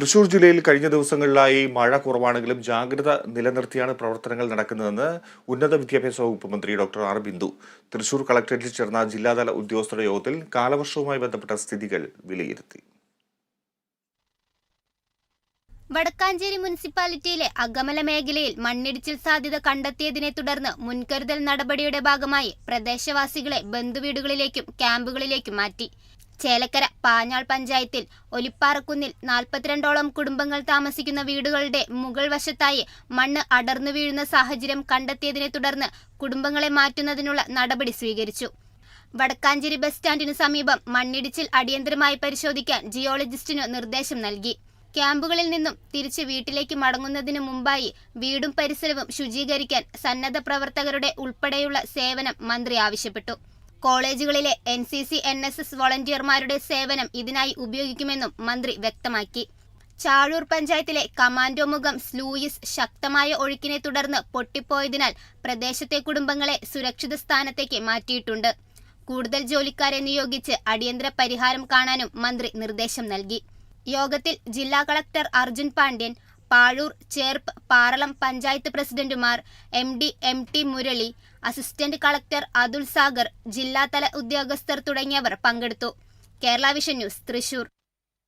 തൃശൂർ ജില്ലയിൽ കഴിഞ്ഞ ദിവസങ്ങളിലായി മഴ കുറവാണെങ്കിലും ജാഗ്രത നിലനിർത്തിയാണ് പ്രവർത്തനങ്ങൾ നടക്കുന്നതെന്ന് ഉന്നത വിദ്യാഭ്യാസ വകുപ്പ് മന്ത്രി ഡോക്ടർ ആർ ബിന്ദു. തൃശൂർ കളക്ടറേറ്റിൽ ചേർന്ന ജില്ലാതല ഉദ്യോഗസ്ഥരുടെ യോഗത്തിൽ കാലവർഷവുമായി ബന്ധപ്പെട്ട സ്ഥിതികൾ വിലയിരുത്തി. വടക്കാഞ്ചേരി മുനിസിപ്പാലിറ്റിയിലെ അഗമല മേഖലയിൽ മണ്ണിടിച്ചിൽ സാധ്യത കണ്ടെത്തിയതിനെ തുടർന്ന് മുൻകരുതൽ നടപടിയുടെ ഭാഗമായി പ്രദേശവാസികളെ ബന്ധുവീടുകളിലേക്കും ക്യാമ്പുകളിലേക്കും മാറ്റി. ചേലക്കര പാഞ്ഞാൾ പഞ്ചായത്തിൽ ഒലിപ്പാറക്കുന്നിൽ നാൽപ്പത്തിരണ്ടോളം കുടുംബങ്ങൾ താമസിക്കുന്ന വീടുകളുടെ മുകൾ വശത്തായി മണ്ണ് അടർന്നു വീഴുന്ന സാഹചര്യം കണ്ടെത്തിയതിനെ തുടർന്ന് കുടുംബങ്ങളെ മാറ്റുന്നതിനുള്ള നടപടി സ്വീകരിച്ചു. വടക്കാഞ്ചേരി ബസ് സ്റ്റാൻഡിനു സമീപം മണ്ണിടിച്ചിൽ അടിയന്തരമായി പരിശോധിക്കാൻ ജിയോളജിസ്റ്റിനു നിർദ്ദേശം നൽകി. ക്യാമ്പുകളിൽ നിന്നും തിരിച്ച് വീട്ടിലേക്ക് മടങ്ങുന്നതിന് മുമ്പായി വീടും പരിസരവും ശുചീകരിക്കാൻ സന്നദ്ധ പ്രവർത്തകരുടെ ഉൾപ്പെടെയുള്ള സേവനം മന്ത്രി ആവശ്യപ്പെട്ടു. കോളേജുകളിലെ N C C N S S വോളണ്ടിയർമാരുടെ സേവനം ഇതിനായി ഉപയോഗിക്കുമെന്നും മന്ത്രി വ്യക്തമാക്കി. ചാഴൂർ പഞ്ചായത്തിലെ കമാൻഡോ മുഖം സ്ലൂയിസ് ശക്തമായ ഒഴുക്കിനെ തുടർന്ന് പൊട്ടിപ്പോയതിനാൽ പ്രദേശത്തെ കുടുംബങ്ങളെ സുരക്ഷിത സ്ഥാനത്തേക്ക് മാറ്റിയിട്ടുണ്ട്. കൂടുതൽ ജോലിക്കാരെ നിയോഗിച്ച് അടിയന്തര പരിഹാരം കാണാനും മന്ത്രി നിർദ്ദേശം നൽകി. യോഗത്തിൽ ജില്ലാ കളക്ടർ അർജുൻ പാണ്ഡ്യൻ പാഴൂർ ചേർപ്പ് പാറളം പഞ്ചായത്ത് പ്രസിഡന്റുമാർ M D M T Murali assistant collector Athul Sagar ജില്ലാതല ഉദ്യോഗസ്ഥർ തുടങ്ങിയവർ പങ്കെടുത്തു. Kerala vision news Thrissur.